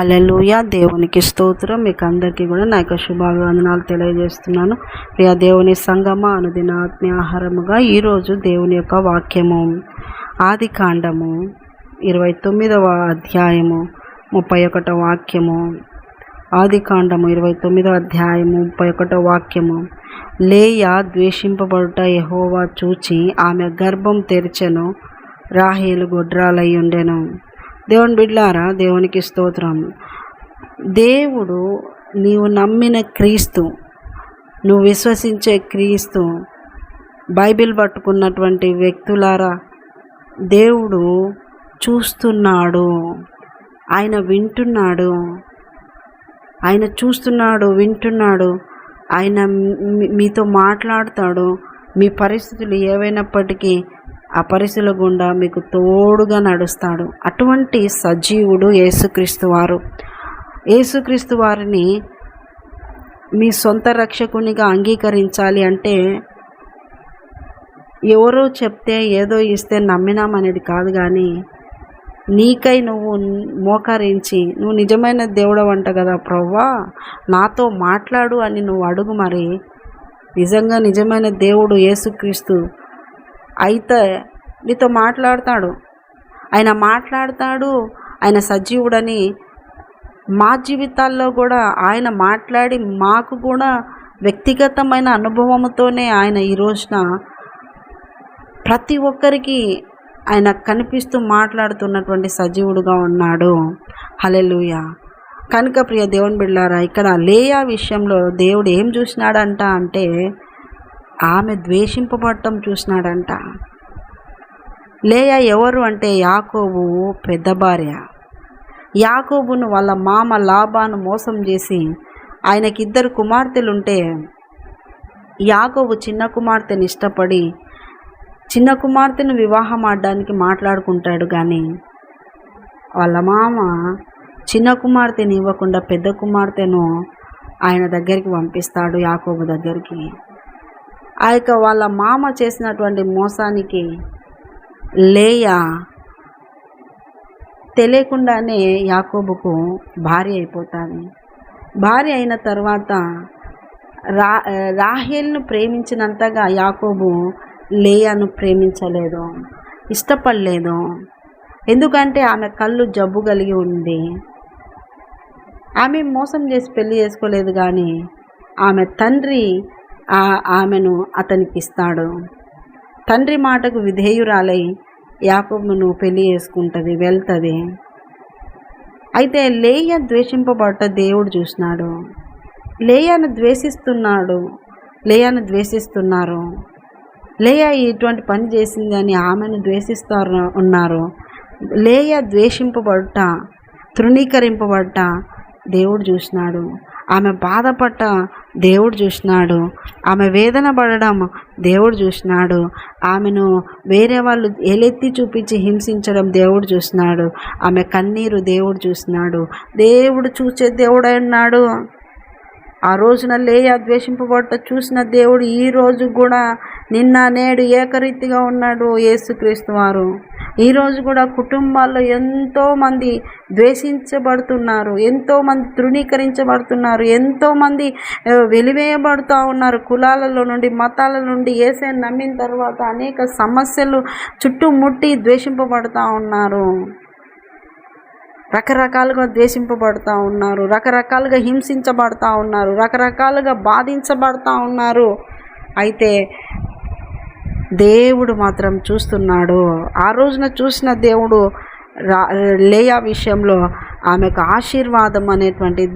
Hallelujah దేవునికి స్తోత్రం. మీకు అందరికీ కూడా నా యొక్క శుభాభివందనాలు తెలియజేస్తున్నాను. ప్రియా దేవుని సంగమ అనుదిన ఆత్మీయాహారముగా ఈరోజు దేవుని యొక్క వాక్యము ఆది కాండము ఇరవై తొమ్మిదవ అధ్యాయము ముప్పై ఒకటో వాక్యము ఆది కాండము ఇరవై తొమ్మిదవ అధ్యాయము ముప్పై ఒకటో వాక్యము. లేయ ద్వేషింపబడుట యహోవా చూచి ఆమె గర్భం తెరిచెను రాహేలు గొడ్రాలై ఉండెను. దేవుని బిడ్లారా దేవునికి స్తోత్రం దేవుడు నీవు నమ్మిన క్రీస్తు నువ్వు విశ్వసించే క్రీస్తు బైబిల్ పట్టుకున్నటువంటి వ్యక్తులారా దేవుడు చూస్తున్నాడు. ఆయన వింటున్నాడు. ఆయన చూస్తున్నాడు వింటున్నాడు. ఆయన మీతో మాట్లాడతాడు. మీ పరిస్థితులు ఏవైనప్పటికీ ఆ గుండా మీకు తోడుగా నడుస్తాడు. అటువంటి సజీవుడు యేసుక్రీస్తు వారు. యేసుక్రీస్తు వారిని మీ సొంత రక్షకునిగా అంగీకరించాలి అంటే ఎవరో చెప్తే ఏదో ఇస్తే నమ్మినామనేది కాదు కానీ నీకై నువ్వు మోకరించి నువ్వు నిజమైన దేవుడు అంట కదా ప్రవ్వా నాతో మాట్లాడు అని నువ్వు అడుగు మరి. నిజంగా నిజమైన దేవుడు యేసుక్రీస్తు అయితే నీతో మాట్లాడతాడు. ఆయన మాట్లాడతాడు. ఆయన సజీవుడని మా జీవితాల్లో కూడా ఆయన మాట్లాడి మాకు కూడా వ్యక్తిగతమైన అనుభవంతోనే ఆయన ఈ రోజున ప్రతి ఒక్కరికి ఆయన కనిపిస్తూ మాట్లాడుతున్నటువంటి సజీవుడుగా ఉన్నాడు. హలెలుయ కనుక ప్రియ దేవుని బిళ్ళారా ఇక్కడ లేయా విషయంలో దేవుడు ఏం చూసినాడంట అంటే ఆమె ద్వేషింపబడటం చూసినాడంట. లేయా ఎవరు అంటే యాకోబు పెద్ద భార్య. యాకోబును వాళ్ళ మామ లాభాను మోసం చేసి ఆయనకిద్దరు కుమార్తెలుంటే యాకోబు చిన్న కుమార్తెని ఇష్టపడి చిన్న కుమార్తెను వివాహం ఆడడానికి మాట్లాడుకుంటాడు కానీ వాళ్ళ మామ చిన్న కుమార్తెని ఇవ్వకుండా పెద్ద కుమార్తెను ఆయన దగ్గరికి పంపిస్తాడు యాకోబు దగ్గరికి. ఆ యొక్క వాళ్ళ మామ చేసినటువంటి మోసానికి లేయా తెలియకుండానే యాకోబుకు భార్య అయిపోతుంది భార్య అయిన తర్వాత రా రాహేల్ను ప్రేమించినంతగా యాకోబు లేయాను ప్రేమించలేదు ఇష్టపడలేదు. ఎందుకంటే ఆమె కళ్ళు జబ్బు కలిగి ఉంది. ఆమె మోసం చేసి పెళ్ళి చేసుకోలేదు కానీ ఆమె తండ్రి ఆ- ఆమెను అతనికి ఇస్తాడు తండ్రి మాటకు విధేయురాలై యాకోబును పెళ్ళి చేసుకుంటుంది వెళ్తుంది. అయితే లేయ ద్వేషింపబడ్డ దేవుడు చూసినాడు. లేయను ద్వేషిస్తున్నాడు లేయను ద్వేషిస్తున్నారు. లేయ ఇటువంటి పని చేసింది అని ఆమెను ద్వేషిస్తారు ఉన్నారు. లేయ ద్వేషింపబడ్డ తృణీకరింపబడ్డ దేవుడు చూసినాడు. ఆమె బాధపడ్డ దేవుడు చూసినాడు. ఆమె వేదన పడడం దేవుడు చూసినాడు. ఆమెను వేరే వాళ్ళు ఎలెత్తి చూపించి హింసించడం దేవుడు చూసినాడు. ఆమె కన్నీరు దేవుడు చూసినాడు. దేవుడు చూసే దేవుడు అన్నాడు ఆ రోజున లేయ ద్వేషింపబడ్డ చూసిన దేవుడు ఈ రోజు కూడా నిన్న నేడు ఏకరీతిగా ఉన్నాడు యేసుక్రీస్తు వారు. ఈరోజు కూడా కుటుంబాల్లో ఎంతోమంది ద్వేషించబడుతున్నారు ఎంతోమంది తృణీకరించబడుతున్నారు ఎంతోమంది వెలివేయబడుతూ ఉన్నారు. కులాలలో నుండి మతాల నుండి ఏసే నమ్మిన తర్వాత అనేక సమస్యలు చుట్టుముట్టి ద్వేషింపబడుతూ ఉన్నారు. రకరకాలుగా ద్వేషింపబడుతూ ఉన్నారు రకరకాలుగా హింసించబడుతూ ఉన్నారు రకరకాలుగా బాధించబడుతూ ఉన్నారు. అయితే దేవుడు మాత్రం చూస్తున్నాడు. ఆ రోజున చూసిన దేవుడు రా లేయా విషయంలో ఆమెకు ఆశీర్వాదం అనేటువంటి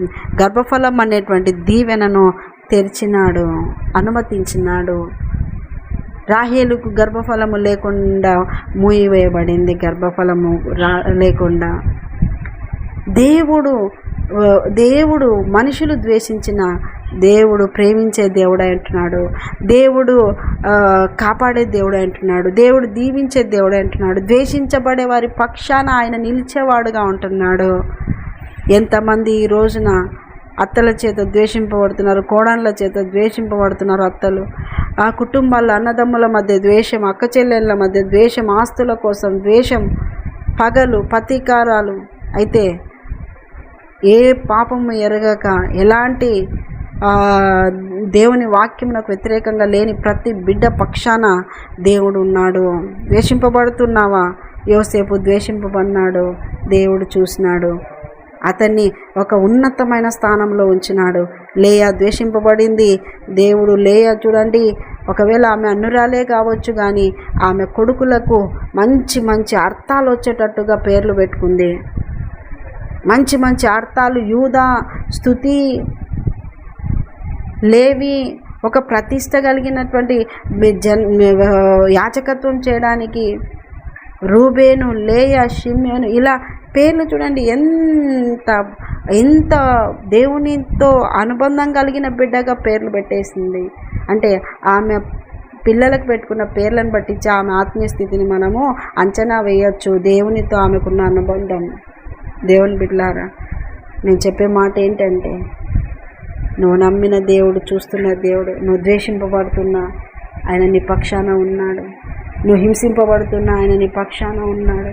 గర్భఫలం అనేటువంటి దీవెనను తెరిచినాడు అనుమతించినాడు. రాహేలుకు గర్భఫలము లేకుండా మూయివేయబడింది గర్భఫలము రా లేకుండా. దేవుడు దేవుడు మనుషులు ద్వేషించిన దేవుడు ప్రేమించే దేవుడు అంటున్నాడు. దేవుడు కాపాడే దేవుడు అంటున్నాడు. దేవుడు దీవించే దేవుడు అంటున్నాడు. ద్వేషించబడే వారి పక్షాన ఆయన నిలిచేవాడుగా ఉంటున్నాడు. ఎంతమంది ఈ రోజున అత్తల చేత ద్వేషింపబడుతున్నారు కోడన్ల చేత ద్వేషింపబడుతున్నారు అత్తలు. ఆ కుటుంబాల్లో అన్నదమ్ముల మధ్య ద్వేషం అక్క చెల్లెళ్ళ మధ్య ద్వేషం ఆస్తుల కోసం ద్వేషం పగలు ప్రతీకారాలు. అయితే ఏ పాపము ఎరగక ఎలాంటి దేవుని వాక్యమునకు వ్యతిరేకంగా లేని ప్రతి బిడ్డ పక్షాన దేవుడు ఉన్నాడు. ద్వేషింపబడుతున్నావా? యోసేపు ద్వేషింపబడినాడు. దేవుడు చూసినాడు. అతన్ని ఒక ఉన్నతమైన స్థానంలో ఉంచినాడు. లేయా ద్వేషింపబడింది. దేవుడు లేయా చూడండి. ఒకవేళ ఆమె అన్నురాలే కావచ్చు కానీ ఆమె కొడుకులకు మంచి మంచి అర్థాలు వచ్చేటట్టుగా పేర్లు పెట్టుకుంది. మంచి మంచి అర్థాలు యూదా స్థుతి లేవి ఒక ప్రతిష్ట కలిగినటువంటి జన్ యాచకత్వం చేయడానికి రూబేను లేయ షిమ్యోను ఇలా పేర్లు చూడండి. ఎంత ఎంత దేవునితో అనుబంధం కలిగిన బిడ్డగా పేర్లు పెట్టేసింది. అంటే ఆమె పిల్లలకు పెట్టుకున్న పేర్లను బట్టించి ఆమె ఆత్మీయ స్థితిని మనము అంచనా వేయొచ్చు. దేవునితో ఆమెకున్న అనుబంధం. దేవుని బిడ్డలారా నేను చెప్పే మాట ఏంటంటే నువ్వు నమ్మిన దేవుడు చూస్తున్న దేవుడు నువ్వు ద్వేషింపబడుతున్నా ఆయన నీ పక్షాన ఉన్నాడు. నువ్వు హింసింపబడుతున్నా ఆయన నీ పక్షాన ఉన్నాడు.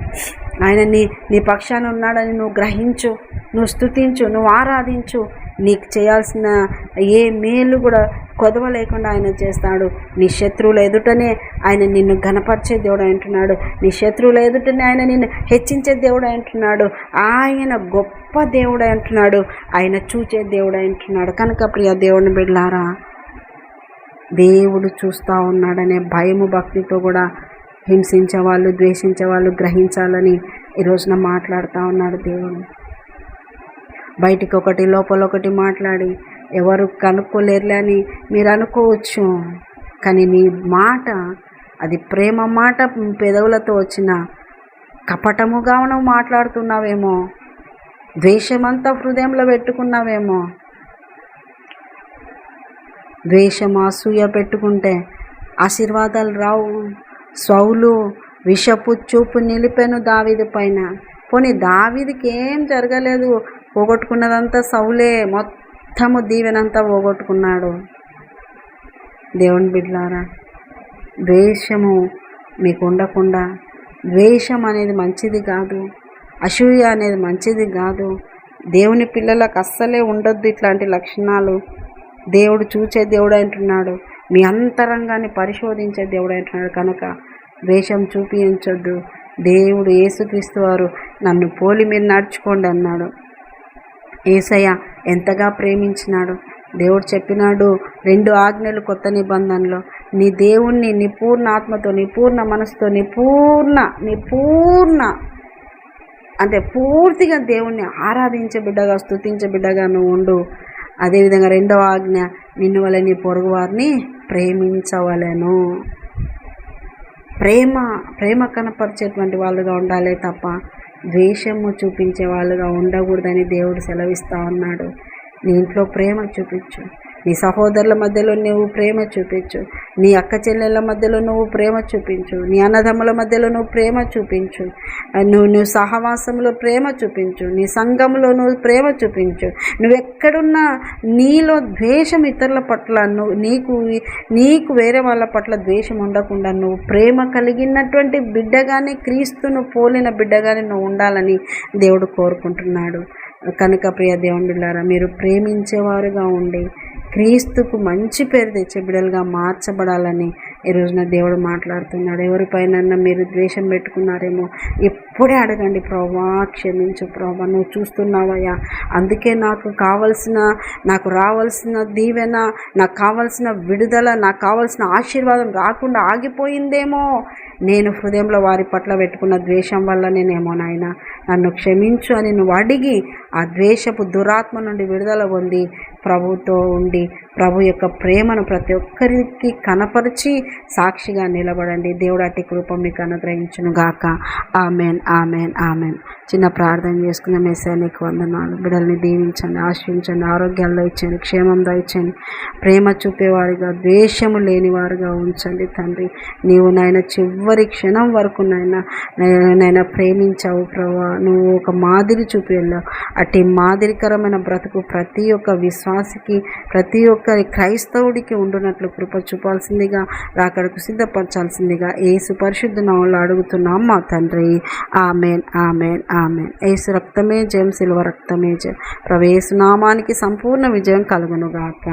ఆయన నీ నీ పక్షాన ఉన్నాడని నువ్వు గ్రహించు నువ్వు స్తుతించు నువ్వు ఆరాధించు. నీకు చేయాల్సిన ఏ మేలు కూడా కొదవ లేకుండా ఆయన చేస్తాడు. నీ శత్రువుల ఎదుటనే ఆయన నిన్ను ఘనపరిచే దేవుడు అంటున్నాడు నీ శత్రువుల ఎదుటనే ఆయన నిన్ను హెచ్చించే దేవుడు అంటున్నాడు ఆయన గొప్ప దేవుడు అంటున్నాడు ఆయన చూచే దేవుడు అంటున్నాడు కనుక ప్రియ దేవుని బిడ్లారా దేవుడు చూస్తూ ఉన్నాడనే భయము భక్తితో కూడా హింసించే వాళ్ళు ద్వేషించే వాళ్ళు గ్రహించాలని ఈ రోజున మాట్లాడుతూ ఉన్నాడు దేవుడు. బయటికి ఒకటి లోపల ఒకటి మాట్లాడి ఎవరు కనుక్కోలేరులే అని మీరు అనుకోవచ్చు. కానీ నీ మాట అది ప్రేమ మాట పెదవులతో వచ్చిన కపటముగా నువ్వు మాట్లాడుతున్నావేమో. ద్వేషమంతా హృదయంలో పెట్టుకున్నావేమో. ద్వేషం అసూయ పెట్టుకుంటే ఆశీర్వాదాలు రావు. సౌలు విషపు చూపు నిలిపాను దావీది పైన. పోనీ దావీదికి ఏం జరగలేదు? పోగొట్టుకున్నదంతా సౌలే. మొత్తం మొత్తము దీవెనంతా పోగొట్టుకున్నాడు. దేవుని బిడ్లారా ద్వేషము మీకు ఉండకుండా ద్వేషం అనేది మంచిది కాదు అసూయ అనేది మంచిది కాదు. దేవుని పిల్లలకు అస్సలే ఉండొద్దు ఇట్లాంటి లక్షణాలు. దేవుడు చూచే దేవుడు అంటున్నాడు మీ అంతరంగాన్ని పరిశోధించే దేవుడు అంటున్నాడు. కనుక ద్వేషం చూపించొద్దు. దేవుడు యేసుక్రీస్తు వారు నన్ను పోలి మీరు నడుచుకోండి అన్నాడు. ఏసయ్య ఎంతగా ప్రేమించినాడు. దేవుడు చెప్పినాడు రెండు ఆజ్ఞలు కొత్త నిబంధనలో. నీ దేవుణ్ణి నీ పూర్ణ ఆత్మతో నీ పూర్ణ మనసుతో నీ పూర్ణ నీ పూర్ణ అంటే పూర్తిగా దేవుణ్ణి ఆరాధించే బిడ్డగా స్తుతించే బిడ్డగా నువ్వు ఉండు. అదేవిధంగా రెండవ ఆజ్ఞ నిన్ను వల్ల నీ పొరుగువారిని ప్రేమించవలను ప్రేమించవలెను. ప్రేమ ప్రేమ కనపరిచేటువంటి వాళ్ళుగా ఉండాలి తప్ప ద్వేషము చూపించే వాళ్ళుగా ఉండకూడదని దేవుడు సెలవిస్తా ఉన్నాడు. నీ ఇంట్లో ప్రేమ చూపించు. నీ సహోదరుల మధ్యలో నువ్వు ప్రేమ చూపించు. నీ అక్క చెల్లెళ్ళ మధ్యలో నువ్వు ప్రేమ చూపించు. నీ అన్నదమ్ముల మధ్యలో నువ్వు ప్రేమ చూపించు. నువ్వు నువ్వు సహవాసంలో ప్రేమ చూపించు. నీ సంఘంలో నువ్వు ప్రేమ చూపించు. నువ్వు ఎక్కడున్నా నీలో ద్వేషం ఇతరుల పట్ల నువ్వు నీకు నీకు వేరే వాళ్ళ పట్ల ద్వేషం ఉండకుండా నువ్వు ప్రేమ కలిగినటువంటి బిడ్డగానే క్రీస్తును పోలిన బిడ్డగానే నువ్వు ఉండాలని దేవుడు కోరుకుంటున్నాడు. కనుక ప్రియ దేవుని మీరు ప్రేమించేవారుగా ఉండి క్రీస్తుకు మంచి పేరు తెచ్చే బిడ్డలుగా మార్చబడాలని ఈ రోజున దేవుడు మాట్లాడుతున్నాడు. ఎవరిపైన మీరు ద్వేషం పెట్టుకున్నారేమో ఎప్పుడే అడగండి ప్రభా క్షమించు ప్రభా నువ్వు చూస్తున్నావయ్యా. అందుకే నాకు కావలసిన నాకు రావాల్సిన దీవెన నాకు కావలసిన విడుదల నాకు కావలసిన ఆశీర్వాదం రాకుండా ఆగిపోయిందేమో. నేను హృదయంలో వారి పట్ల పెట్టుకున్న ద్వేషం వల్ల నేనేమో నాయన. నన్ను క్షమించు అని నువ్వు అడిగి ఆ ద్వేషపు దురాత్మ నుండి విడుదల పొంది ప్రభుతో ఉండి ప్రభు యొక్క ప్రేమను ప్రతి ఒక్కరికి కనపరిచి సాక్షిగా నిలబడండి. దేవుడు అట్టి కృప మీకు అనుగ్రహించును గాక ఆమెన్ ఆమెన్ ఆమెన్. చిన్న ప్రార్థన చేసుకున్న మెసేజ్ నీకు వందనాలు. బిడ్డల్ని దీవించండి ఆశ్రయించండి ఆరోగ్యాల్లో ఇచ్చండి క్షేమంలో ఇచ్చండి ప్రేమ చూపేవారిగా ద్వేషము లేనివారుగా ఉంచండి తండ్రి. నీవు నాయన చివరి క్షణం వరకు నాయన నైనా ప్రేమించావు ప్రభా. నువ్వు ఒక మాదిరి చూపి వెళ్ళావు. అట్టి మాదిరికరమైన బ్రతుకు ప్రతి ఒక్క విశ్వాసికి ప్రతి ఒక్కరి క్రైస్తవుడికి ఉండునట్లు కృప చూపాల్సిందిగా రాకడకు సిద్ధపరచాల్సిందిగా ఏసు పరిశుద్ధ నామంలో అడుగుతున్నాం మా తండ్రి. Amen amen amen. ఏసు రక్తమే జయం శిల్వ రక్తమే జయం. ప్రవేశనామానికి సంపూర్ణ విజయం కలుగునుగాక.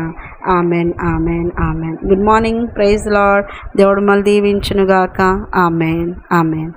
Amen amen amen. Good morning praise lord దేవుడు మళ్ళీ దీవించునుగాక. Amen amen.